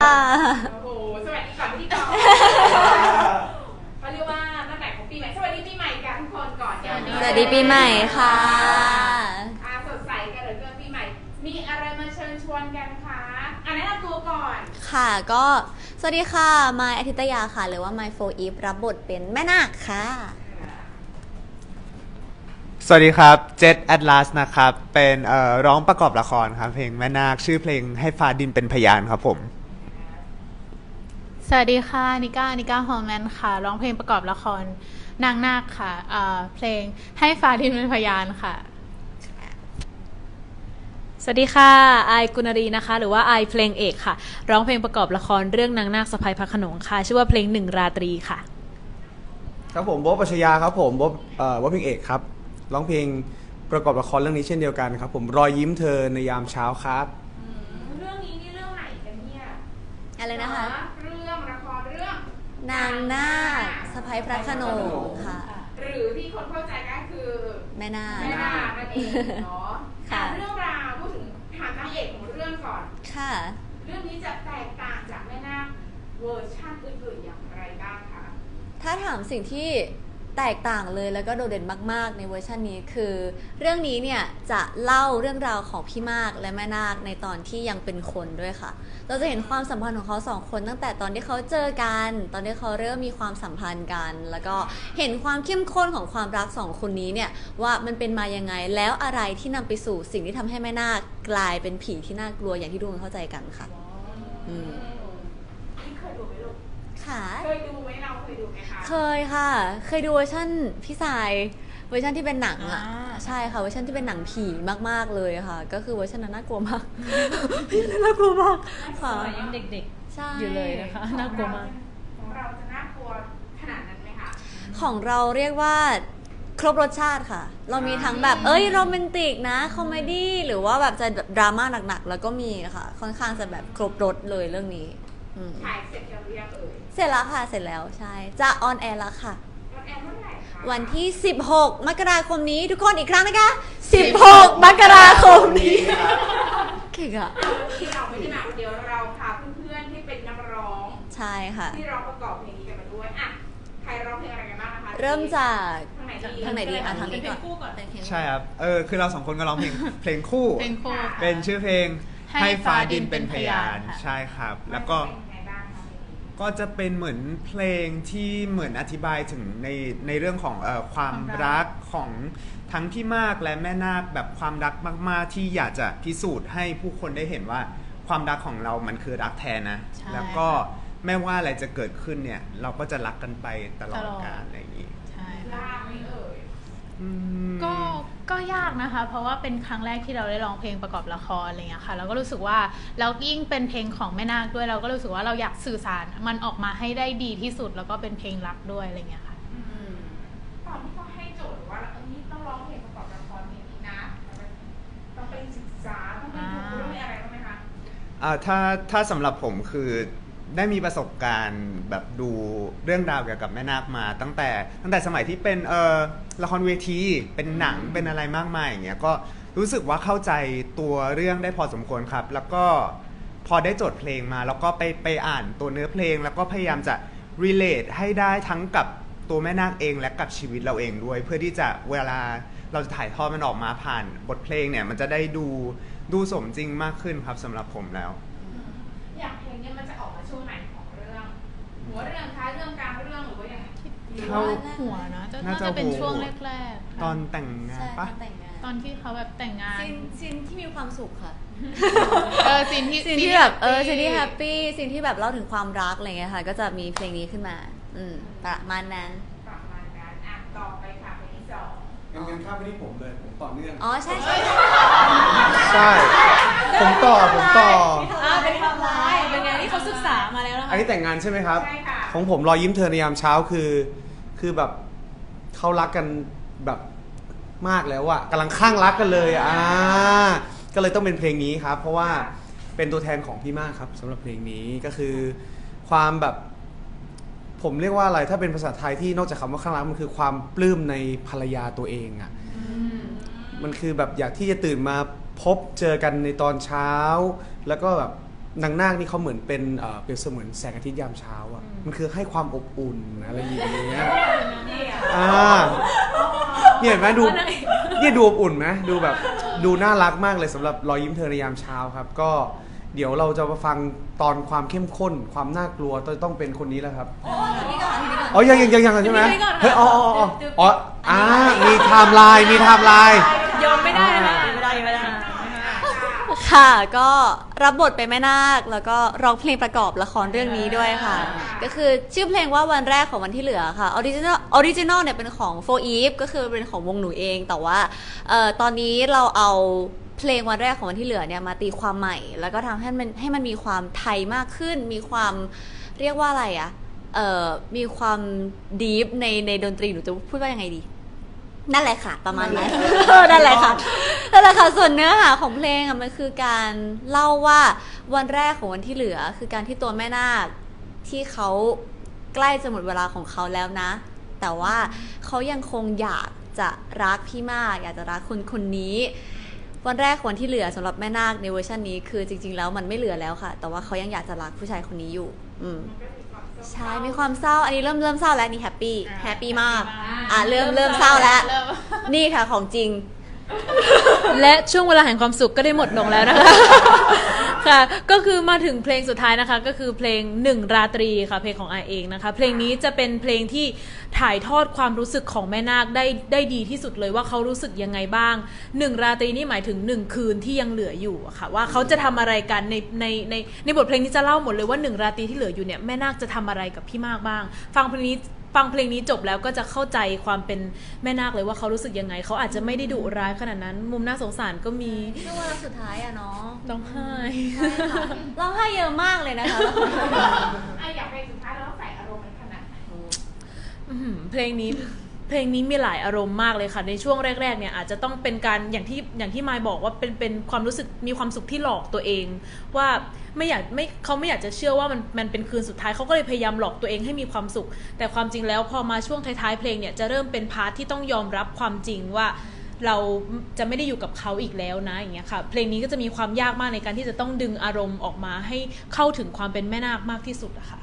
โอ้โหสวัสดีก่อนพี่ก่อนเขาเรียกว่าตั้งแต่ของปีใหม่ สวัสดีปีใหม่กันทุกคนก่อนเดี๋ยวนี้สวัสดีปีใหม่ค่ะอาสดใสกันเหลือเกินปีใหม่ มีอะไรมาเชิญชวนกันคะอะแนะนำตัวก่อนค่ะก็สวัสดีค่ะ มายอาทิตยาค่ะ หรือว่า My for Eve รับบทเป็นแม่นาคค่ะ สวัสดีครับเจ t แอ l a s นะครับ เป็นเอ่อร้องประกอบละครครับ เพลงแม่นาคชื่อเพลงให้ฟ้าดินเป็นพยานครับผม สวัสดีค่ะ นิก้า นิก้าฮอร์แมนค่ะ ร้องเพลงประกอบละครนางนาคค่ะเอ่อเพลงให้ฟ้าดินเป็นพยานค่ะ สวัสดีค่ะไอายกุณรีนะคะ หรือว่าไอายเพลงเอกค่ะ ร้องเพลงประกอบละครเรื่องนางนาคสะพายพระโขนงค่ะ ชื่อว่าเพลงหนึ่งราตรีค่ะ ครับผมโบ๊ทปัชญาครับผมโบ๊ทเอ่อโบ๊ทเพลงเอกครับ ร้องเพลงประกอบละครเรื่องนี้เช่นเดียวกันครับผมรอยยิ้มเธอในยามเช้าครับ เรื่องนี้นี่เรื่องไหนกันเนี่ย อะไรนะคะเรื่องละครเรื่อง นางนาคสะพายพระโขนงค่ะ หรือที่คนเข้าใจก็คือแม่นาคแม่นาคนั่นเองเนาะค่ะอะเรื่องราวพูดถึงถามนางเอกของเรื่องก่อนค่ะ เรื่องนี้จะแตกต่างจากแม่นาคเวอร์ชันอื่นๆอย่างไรบ้างคะถ้าถามสิ่งที่ แตกต่างเลยแล้วก็โดดเด่นมาก ๆ ในเวอร์ชันนี้คือ เรื่องนี้เนี่ยจะเล่าเรื่องราวของพี่มากและแม่นาคในตอนที่ยังเป็นคนด้วยค่ะ เราจะเห็นความสัมพันธ์ของเขาสองคนตั้งแต่ตอนที่เขาเจอกัน ตอนที่เขาเริ่มมีความสัมพันธ์กัน แล้วก็เห็นความเข้มข้นของความรักสองคนนี้เนี่ยว่ามันเป็นมายังไงแล้วอะไรที่นำไปสู่สิ่งที่ทำให้แม่นาคกลายเป็นผีที่น่ากลัวอย่างที่ทุกคนเข้าใจกันค่ะ อืม นี่เคยดูไหมลูก ค่ะเคยดูไหมเราเคยดูไหมคะเคยค่ะ เคยดูเวอร์ชันพี่สายเวอร์ชันที่เป็นหนังอะอ่าใช่ค่ะเวอร์ชันที่เป็นหนังผีมากๆเลยค่ะ ก็คือเวอร์ชันนั้นน่ากลัวมากพี่น่ากลัวมากค่ะยังเด็กใช่อยู่เลยนะคะน่ากลัวมากของเราจะน่ากลัวขนาดนั้นไหมคะของเราเรียกว่าครบรสชาติค่ะ เรามีทั้งแบบ เอ้ยโรแมนติกนะ คอมเมดี้หรือว่าแบบจะดราม่าหนักๆ แล้วก็มีค่ะค่อนข้างจะแบบครบรสเลยเรื่องนี้อืมถ่ายเสร็จยังหรือยังเอ่ยเส ร็จแล้วค่ะ เสร็จแล้วใช่ จะออนแอร์แล้วค่ะออนแอร์เมื่อไหร่คะวันที่ 16 มกราคมนี้ทุกคนอีกครั้งนะคะ 16 มกราคมนี้เก่งอะที่เราไม่ได้มาคนเดียวเราพาเพื่อนๆที่เป็นนักร้อง ใช่ค่ะ ที่ร้องประกอบเพลงนี้กันมาด้วยอะใครร้องเพลงอะไรกันบ้างนะคะเริ่มจากทางไหนดีทางไหนดีอะทางนี้เป็นเพลงคู่ก่ก่ออนนเป็นเพลงใช่ครับเออคือเราสองคนก็ร้องเพลงเพลงคู่เพลงคู่ค่ะเป็นชื่อเพลงให้ให้ฟ้าฟ้าดิดินนเป็นพยานเป็นพยานค่ะใช่ครับมันแล้วก็ ก็จะเป็นเหมือนเพลงที่เหมือนอธิบายถึงในในเรื่องของเออความรักของทั้งพี่มากและแม่นาคแบบความรักมากๆ ที่อยากจะพิสูจน์ให้ผู้คนได้เห็นว่าความรักของเรามันคือรักแท้นะ ใช่แล้วก็ไม่ว่าอะไรจะเกิดขึ้นเนี่ย เราก็จะรักกันไปตลอดตลอด กาลอะไรอย่างนี้ ใช่ยากไหมเอ่ยอืม ก็ก็ยากนะคะ เพราะว่าเป็นครั้งแรกที่เราได้ร้องเพลงประกอบละครอะไรเงี้ยค่ะเราก็รู้สึกว่าแล้วยิ่งเป็นเพลงของแม่นาคด้วยเราก็รู้สึกว่าเราอยากสื่อสารมันออกมาให้ได้ดีที่สุดแล้วก็เป็นเพลงรักด้วยอะไรเงี้ยค่ะตอนที่เขาให้โจทย์ว่าเออนี่ต้องร้องเพลงประกอบละครเพลงนี้นะต้องไปศึกษาต้องไปดูเรื่องอะไรบ้างไหมคะอ่าถ้าถ้าสำหรับผมคือ ได้มีประสบการณ์แบบดูเรื่องราวเกี่ยวกับแม่นาคมา ตั้งแต่ตั้งแต่สมัยที่เป็นเออละครเวทีเป็นหนังเป็นอะไรมากมายอย่างเงี้ยก็รู้สึกว่าเข้าใจตัวเรื่องได้พอสมควรครับ แล้วก็พอได้โจทย์เพลงมา แล้วก็ไปไปอ่านตัวเนื้อเพลง แล้วก็พยายามจะ relate ให้ได้ทั้งกับตัวแม่นาคเองและกับชีวิตเราเองด้วย เพื่อที่จะเวลาเราจะถ่ายทอดมันออกมาผ่านบทเพลงเนี่ยมันจะได้ดูดูสมจริงมากขึ้นครับสำหรับผมแล้ว อยางเพลงเนี้มันจะ หัวเรื่องท้ายเรื่องกลางเรื่องหรือว่ายังไงเข้า หัวนะจะน่าน่าจะจะเป็นหัวช่วงแรกๆค่ะตอนแต่งงานใช่ปะ ตอนแต่งงานตอนที่เขาแบบแต่งงาน ซีนซีนที่มีความสุขค่ะเออซีนที่ซีนที่แบบเออ happy ซีนที่แฮปปี้ซีนที่แบบเล่าถึงความรักอะไรเงี้ยค่ะ ก็จะมีเพลงนี้ขึ้นมา อืมประมาณนั้น ประมาณนั้นอะต่อไปค่ะเพลงที่สองงั้นงั้นข้ามไปที่ผมเลยผมต่อเนื่อง อ๋อใช่ใช่ใช่ ผมต่อผมต่อ อ่าเป็นทำร้ายเป็นไงที่เขาศึกษามาแล้วนะอันนี้แต่งงานใช่ไหมครับ ใช่ค่ะ ของผมรอยยิ้มเธอในยามเช้าคือ คือแบบเขารักกันแบบมากแล้วอะกำลังข้างรักกันเลยอะอ่าก็เลยต้องเป็นเพลงนี้ครับ เพราะว่าเป็นตัวแทนของพี่มากครับสำหรับเพลงนี้ก็คือ ความแบบ ผมเรียกว่าอะไรถ้าเป็นภาษาไทยที่นอกจากคำว่าข้างรักมันคือความปลื้มในภรรยาตัวเองอะมันคือแบบอยากที่จะตื่นมาพบเจอกันในตอนเช้า แล้วก็แบบ นางนาคนี่เขาเหมือนเป็นเอ่อเปรียบเสมือนแสงอาทิตย์ยามเช้าอะมันคือให้ความอบอุ่นอะไรอย่างเงี้ยอ่าเนี่ยเห็นไหมดูเนี่ยดูอบอุ่นไหมดูแบบดูน่ารักมากเลยสำหรับรอยยิ้มเธอในยามเช้าครับ ก็เดี๋ยวเราจะมาฟังตอนความเข้มข้น ความน่ากลัวต้องต้องเป็นคนนี้แล้วครับนี่ก่อนทีนี้ก่อนอ๋อยังยังยังยังใช่ไหมทีนี้ก่อนค่ะเฮ้ยอ๋ออ๋ออ๋ออ๋ออ่ามีไทม์ไลน์มีไทม์ไลน์ ยอมไม่ได้นะไม่ได้ไม่ได้ ค่ะ ก็รับบทเป็นแม่นาค แล้วก็ร้องเพลงประกอบละครเรื่องนี้ด้วยค่ะ ก็คือชื่อเพลงว่าวันแรกของวันที่เหลือค่ะออริจินอลออริจินอลเนี่ยเป็นของโฟอีฟก็คือเป็นของวงหนูเอง แต่ว่าเอ่อตอนนี้เราเอาเพลงวันแรกของวันที่เหลือเนี่ยมาตีความใหม่ แล้วก็ทำให้มันให้มันมีความไทยมากขึ้น มีความเรียกว่าอะไรอะเอ่อมีความดีฟในในดนตรีหนูจะพูดว่ายังไงดี นั่นแหละค่ะ ประมาณนั้นนั่นแหละค่ะนั่นแหละค่ะส่วนเนื้อหาของเพลงอะมันคือการเล่าว่าวันแรกของวันที่เหลือ คือการที่ตัวแม่นาคที่เขาใกล้จะหมดเวลาของเขาแล้วนะ แต่ว่าเขายังคงอยากจะรักพี่มาก อยากจะรักคนคนนี้ วันแรกของวันที่เหลือสำหรับแม่นาคในเวอร์ชันนี้คือจริง ๆ แล้วมันไม่เหลือแล้วค่ะ แต่ว่าเขายังอยากจะรักผู้ชายคนนี้อยู่ อืม ใช่มีความเศร้าอันนี้เริ่มเริ่มเศร้าแล้วนี่แฮปปี้แฮปปี้มากอะเริ่มเริ่มเศร้าแล้ว นี่ค่ะของจริง และช่วงเวลาแห่งความสุขก็ได้หมดลงแล้วนะคะ ค่ะ ก็คือมาถึงเพลงสุดท้ายนะคะ ก็คือเพลงหนึ่งราตรีค่ะ เพลงของไอเองนะคะ เพลงนี้จะเป็นเพลงที่ถ่ายทอดความรู้สึกของแม่นาคได้ได้ดีที่สุดเลยว่าเขารู้สึกยังไงบ้างหนึ่งราตรีนี่หมายถึงหนึ่งคืนที่ยังเหลืออยู่อะค่ะ ว่าเขาจะทำอะไรกันในในในในบทเพลงนี้จะเล่าหมดเลยว่าหนึ่งราตรีที่เหลืออยู่เนี่ยแม่นาคจะทำอะไรกับพี่มากบ้าง ฟังเพลงนี้ ฟังเพลงนี้จบแล้วก็จะเข้าใจความเป็นแม่นาคเลยว่าเขารู้สึกยังไง เขาอาจจะไม่ได้ดุร้ายขนาดนั้น มุมน่าสงสารก็มีช่วงเวลาสุดท้ายอะเนาะร้องไห้ใช่ค่ะร้องไห้เยอะมากเลยนะคะอะอยากไปสุดท้ายแล้วใส่อารมณ์มันขนาดไหนอื้อหือเพลงนี้ เพลงนี้มีหลายอารมณ์มากเลยค่ะในช่วงแรกๆเนี่ยอาจจะต้องเป็นการอย่างที่อย่างที่มายบอกว่าเป็นเป็นความรู้สึกมีความสุขที่หลอกตัวเอง ว่าไม่อยากไม่เขาไม่อยากจะเชื่อว่ามันมันเป็นคืนสุดท้ายเขาก็เลยพยายามหลอกตัวเองให้มีความสุข แต่ความจริงแล้วพอมาช่วงท้ายๆเพลงเนี่ยจะเริ่มเป็นพาร์ทที่ต้องยอมรับความจริงว่าเราจะไม่ได้อยู่กับเขาอีกแล้วนะอย่างเงี้ยค่ะ เพลงนี้ก็จะมีความยากมากในการที่จะต้องดึงอารมณ์ออกมาให้เข้าถึงความเป็นแม่นาคมากที่สุดอะค่ะ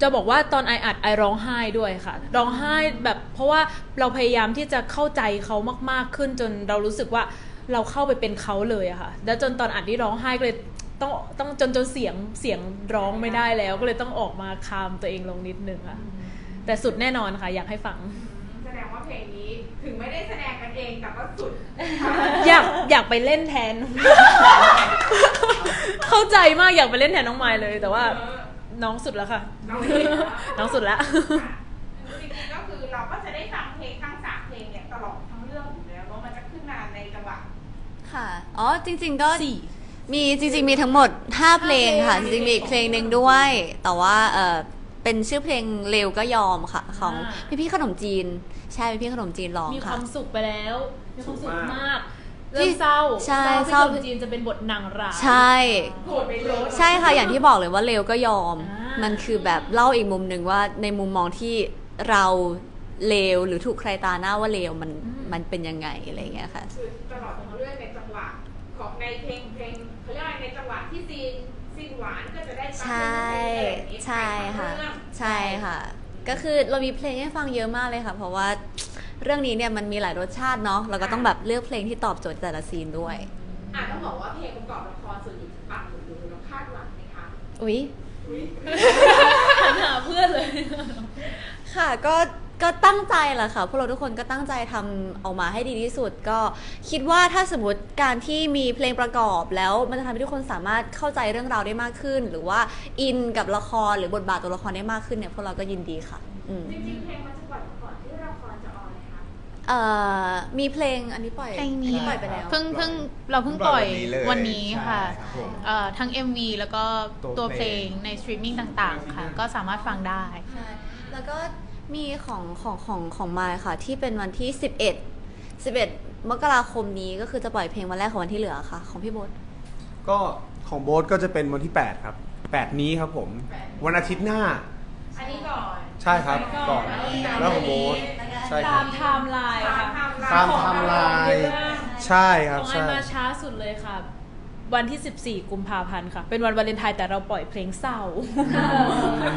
จะบอกว่าตอนไออัดไอร้องไห้ด้วยค่ะ ร้องไห้แบบเพราะว่าเราพยายามที่จะเข้าใจเขามากๆขึ้นจนเรารู้สึกว่าเราเข้าไปเป็นเขาเลยอะค่ะ แล้วจนตอนอัดที่ร้องไห้ก็เลยต้องต้องจนจนเสียงเสียงร้องไม่ได้แล้ว ก็เลยต้องออกมาคามตัวเองลงนิดนึงค่ะ แต่สุดแน่นอนค่ะ อยากให้ฟัง แสดงว่าเพลงนี้ถึงไม่ได้แสดงกันเองแต่ก็สุด อยากอยากไปเล่นแทน เข้าใจมากอยากไปเล่นแทนน้องไมล์เลย แต่ว่าน้องสุดแล้วค่ะ น้องสุดแล้วน้องสุดแล้วจริงๆก็คือเราก็จะได้ฟังเพลงทั้งสามเพลงเนี่ยตลอดทั้งเรื่องอยู่แล้วเพราะมันจะขึ้นมาในจังหวะค่ะ อ๋อจริง ๆ ก็สี่มีจริง ๆ มีทั้งหมด 5 เพลงค่ะ จริงๆมีอีกเพลงหนึ่งด้วย แต่ว่าเออเป็นชื่อเพลงเร็วก็ยอมค่ะ ของอ่าพี่พี่ๆขนมจีน ใช่พี่พี่ๆขนมจีนร้องมีคค่ะวามสุขไปแล้วมีความสุขสุขมากมากเริ่มเศร้าใช่เศร้าเศร้าที่คนจีนจะเป็นบทนางร้ายใช่โกรธไปเลยใช่ค่ะอย่างที่บอกเลยว่าเร็วก็ยอมอ่า มัมันคือแบบเล่าอีกมุมหนึ่งว่าในมุมมองที่เราเลวหรือถูกใครตาหน้าว่าเลวมันมันเป็นยังไงอะไรอย่างเงี้ยค่ะคือตลอดทั้งเรื่องในจังหวะของในเพลงเพลงเขาเรียกว่าในจังหวะที่ซีนซีนหวานก็จะได้ฟังใช่เพลงอะไรอย่างงี้ใช่ค่ะไปทั้งเรื่องใช่ค่ะ ก็คือเรามีเพลงให้ฟังเยอะมากเลยค่ะ เพราะว่าเรื่องนี้เนี่ยมันมีหลายรสชาติเนาะเราก็ต้องแบบเลือกเพลงที่ตอบโจทย์แต่ละซีนด้วยอะต้องบอกว่าเพลงประกอบละครส่วนใหญ่จะปังหรือเราคาดหวังไหมคะอุ๊ย หันหาเพื่อนเลย ค่ะก็ก็ตั้งใจแหละค่ะพวกเราทุกคนก็ตั้งใจทำออกมาให้ดีที่สุด ก็คิดว่าถ้าสมมติการที่มีเพลงประกอบแล้วมันจะทำให้ทุกคนสามารถเข้าใจเรื่องราวได้มากขึ้น หรือว่าอินกับละครหรือบทบาทตัวละครได้มากขึ้นเนี่ยพวกเราก็ยินดีค่ะ อืม จริงๆเพลง เอ่อมีเพลงอันนี้ปล่อยเพลงนี้ อัปล่อยไปแล้ว เพิ่งเพิ่งเราเพิ่งปล่อยเพิ่งปล่อยวันนี้เลยวันนี้ค่ะใช่ครับผม เอ่อทั้ง MV แล้วก็ตัตัววเพเพลลง งในสตรีมมิ่งต่างๆ ค่ะ ก็สามารถฟังได้ ใช่ แล้วก็มีของของของของมายค่ะ ที่เป็นวันที่ 11 11 มกราคมนี้ก็คือจะปล่อยเพลงวันแรกของวันที่เหลือค่ะ ของพี่โบทก็ของโบ๊ทก็จะเป็นวันที่ 8 ครับ 8 นี้ครับผม วันอาทิตย์หน้า อันนี้ก่อน ใช่ครับก่อนแล้วของโบ๊ท ใช่คตารับมไทม์ไลน์ค่ะตามไทม์ไลน์ใช่ครับของไอใช่ มาช้าสุดเลยค่ะ วันที่ 14 กุมภาพันธ์ค่ะ เป็นวันวาเลนไทน์แต่เราปล่อยเพลงเศร้า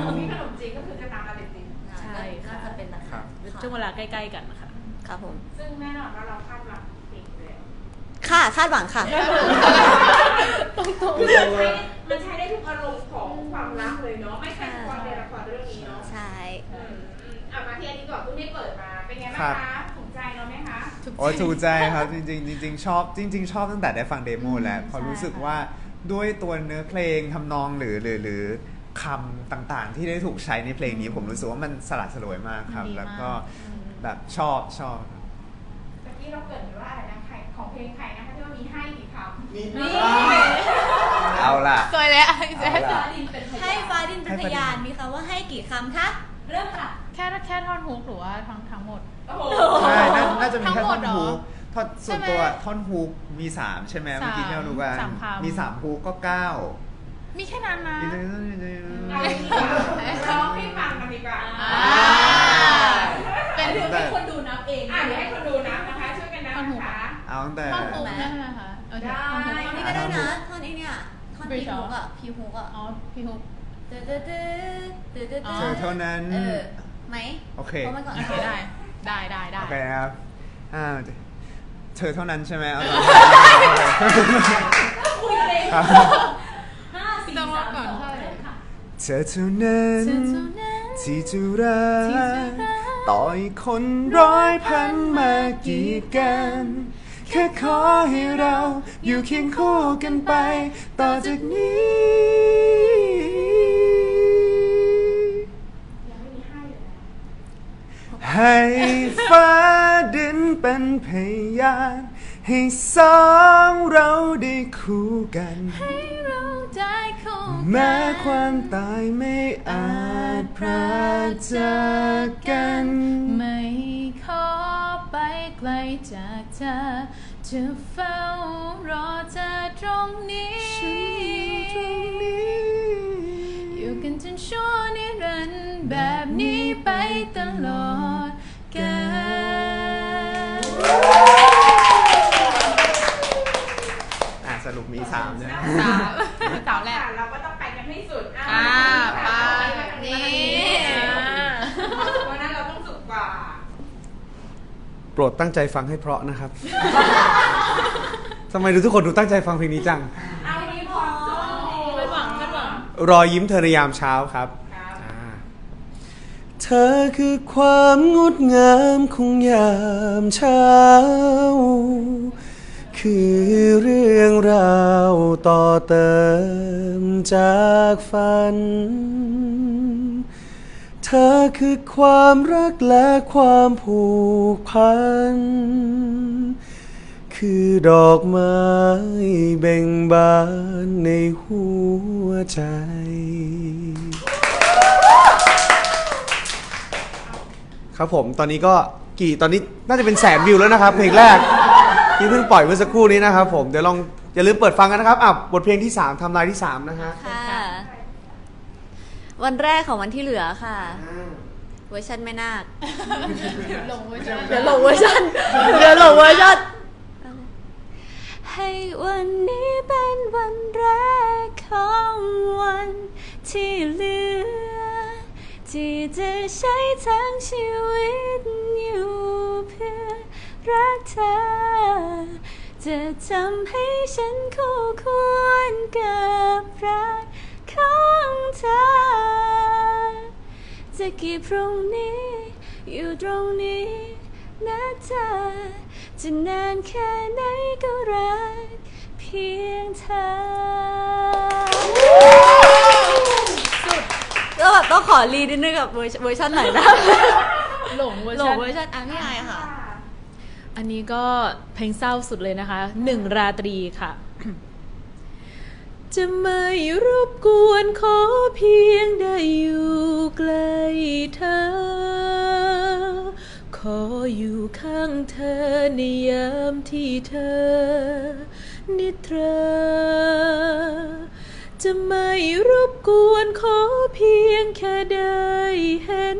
ของพี่ขนมจีนก็คือจะตามมาเลนตินใช่ค่ะน่าจะเป็นแบบนั้นช่วงเวลาใกล้ๆกันนะคะ ครับผม ซึ่งแน่นอนว่าเราคาดหวังเพลงอยู่แล้วค่ะคาดหวังค่ะคือมันใช้มันใช้ได้ทุกอารมณ์ของความรักเลยเนาะไม่ใช่เฉพาะในละครเครัคะบถูกใจเราไหมคะ โอ้ยถูกใจครับจริงๆจริงๆชอบจริง ๆ ชอบตั้งแต่ได้ฟังเดโมแล้วเพราะรู้สึกว่าด้วยตัวเนื้อเพลงทำนองหรือหรือหรือคำต่างๆ ที่ได้ถูกใช้ในเพลงนี้ผมรู้สึกว่ามันสลัดสลวยมากครับ มันดีมาก แล้วก็แบบชอบชอบ เมื่อกี้เราเกริดไปว่าอะไรนะใครของเพลงใครนะคะที่ว่ามีให้กี่คำเอาล่ะ สวยแล้วแจ๊คเอาล่ะให้ฟ้าดินเป็นพยานมีคำว่าให้กี่คำคะ เริ่มค่ะแค่แค่ท่อนฮุกหรือว่าทั้งทั้งหมดโอ้โหใช่น่าน่าจะมีทั้แค่งหมท่อดนเหรอฮุกท่อนส่วนใช่ไหมตัวท่อนฮุกมีสามใช่ไหมเมื่อกี้ที่เราดูกันสามคำ มีสามฮุกก็เก้ามีแค่นั้นนะ เอาอย่างนี้ดีกว่าร้องให้ฟังกันดีกว่าอ่า เป็นถือให้คนดูนับเองอะเดี๋ยวให้คนดูนับนะคะ ช่วยกันนับนะคะ เอาตั้งแต่ ท่อนฮุกได้ไหมคะโอเคท่อนฮุกท่อนนี้ก็ได้นะท่อนนี้เนี่ยท่อนพี Bridge ฮุกอะพีฮุกอะอ๋อพี่ฮุกเดือดเดือดเดือดเดือดเดือดอ๋อเธอเท่านั้นเออ ไหมโอเคพราะมันก่อนโอเคได้ ได้ได้ได้โอเคครับอ่าเธอเท่านั้นใช่ไหมเอาต่อครับห้าสี่ต้องรอสามก่อนสองใช่เริ่มค่ะเธอเท่านั้นเธอเท่านั้นที่จะรักที่จะรักต่อให้คนร้อยพันมากีดกัน แค่ขอให้เราอยู่เคียงคู่กันไป ต่อจากนี้ ยังไม่มีให้เลยนะ ให้ฟ้าดินเป็นพยาน ให้สองเราได้คู่กัน ให้เราได้คู่แม้ความตายไม่อาจพรากจากกัน ไม่ขอไปไกลจากเธอจะเฝ้ารอเธอตรงนี้ สรุปมีสามใช่ไหมสามสามแรกเราก็ต้องไปกันให้สุดอ่าไปนี่อ่าเพราะฉะนั้นเราต้องสุดกว่า โปรดตั้งใจฟังให้เพราะนะครับทำไมดูทุกคนดูตั้งใจฟังเพลงนี้จัง เอาวันนี้พอจบคาดหวังคาดหวังรอยยิ้มเธอในยามเช้าครับครับอ่าเธอคือความงดงามของยามเช้า คือเรื่องราวต่อเติมจากฝัน เธอคือความรักและความผูกพัน คือดอกไม้เบ่งบานในหัวใจ ครับผมตอนนี้ก็กี่ตอนนี้น่าจะเป็นแสนวิวแล้วนะครับเพลงแรก ที่เพิ่งปล่อยเมื่อสักครู่นี้นะครับผมเดี๋ยวลองอย่าลืมเปิดฟังกันนะครับอะบทเพลงที่ 3ทำลายที่ 3 นะฮะค่ะ วันแรกของวันที่เหลือค่ะ เวอร์ชันแม่นาคลงไว้ใช่ไหมเดี๋ยวลงเวอร์ชันเดี๋ยวลงเวอร์ชันให้วันนี้เป็นวันแรกของวันที่เหลือ ที่จะใช้ทั้งชีวิตอยู่เพื่อ รักเธอ จะทำให้ฉันคู่ควรกับรักของเธอ จะกี่พรุ่งนี้ อยู่ตรงนี้นะเธอ จะนานแค่ไหนก็รักเพียงเธอสุดแล้วแบบต้องขอรีดนิดนึงกับเวอร์เวอร์ชันไหนนะ หลงเวอร์หลชังนเวอร์ชันอันนี้ไงค่ะ อันนี้ก็เพลงเศร้าสุดเลยนะคะหนึ่งราตรีค่ะ จะไม่รบกวนขอเพียงได้อยู่ใกล้เธอ ขออยู่ข้างเธอในยามที่เธอ นิทราจะไม่รบกวนขอเพียงแค่ได้เห็น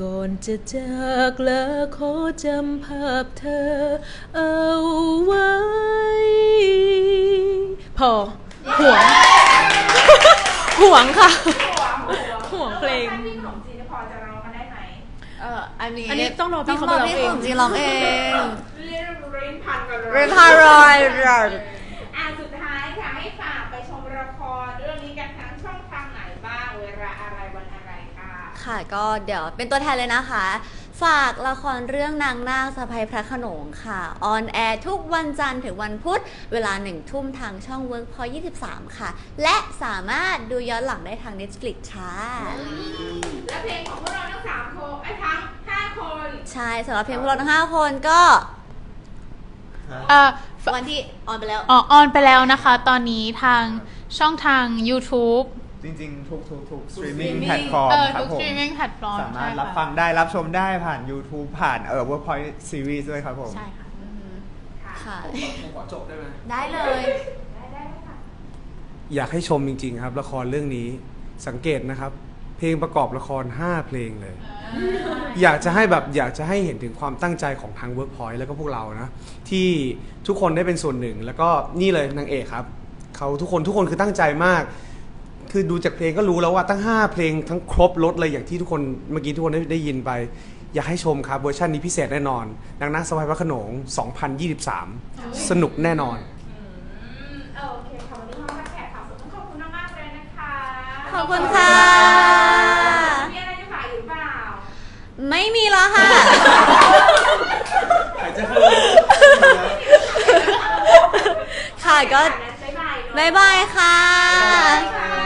ก่อนจะจากลาขอจำภาพเธอเอาไว้ พอห่วง ห่วงค่ะ ห่วงเพลง ถ้าพี่ขนมจีนพอจะร้องกันได้ไหมเอออันนี้อันนี้ต้องรอพี่เขามาร้องเองพี่ขนมจีนร้องเอง เรียนเรียนพันกันเลย เรียนพารอยร ค่ะค่ะ ก็เดี๋ยวเป็นตัวแทนเลยนะคะ ฝากละครเรื่องนางนาคสะพายพระโขนงค่ะ ออนแอร์ทุกวันจันทร์ถึงวันพุธ เวลาหนึ่งทุ่มทางช่อง Workpoint 23 ค่ะ และสามารถดูย้อนหลังได้ทาง Netflix ค่ะ และเพลงของพวกเราทั้งสามคนไอ้ยทั้งห้าคนใช่สำหรับเพลงพวกเราทั้ง 5 คนก็ เอ่อวันที่ออนไปแล้ว อ๋อออนไปแล้วนะคะ ตอนนี้ทางช่องทาง YouTube จริงๆ ทุกทุกทุกสตรีมมิ่งแพลตฟอร์มเออครัทุบกผสม ตรีมมิ่งแพลตฟอร์มสามารถใช่รับค่ะฟังได้รับชมได้ผ่าน YouTube ผ่านเอ่อ Workpoint Series ด้วยครับผม ใช่ค่ะ ค่ะ ผมขอจบได้ไหม ได้เลยได้ได้ค่ะอยากให้ชมจริง ๆ ครับ ละครเรื่องนี้สังเกตนะครับ เพลงประกอบละคร 5 เพลงเลย อยากจะให้แบบอยากจะให้เห็นถึงความตั้งใจของทาง Workpoint แล้วก็พวกเรานะที่ทุกคนได้เป็นส่วนหนึ่ง แล้วก็นี่เลยนางเอกครับเขาทุกคนทุกคนคือตั้งใจมาก คือดูจากเพลงก็รู้แล้วว่าตั้ง 5 เพลงทั้งครบรถเลยอย่างที่ทุกคนเมื่อกี้ทุกคนได้ได้ยินไป อยากให้ชมครับเวอร์ชันนี้พิเศษแน่นอนนางนาคสวายพระโขนง 2023 สนุกแน่นอนอืมโอเคค่ะวันนี้ห้องรับแขกข่าวสดต้องขอบคุณมากๆเลยนะคะขอบคุณค่ะ มีอะไรจะฝากอยู่หรือเปล่า ไม่มีแล้วค่ะค่ะก็บ๊ายบายเนอะบ๊ายบายค่ะ บ๊ายบายค่ะ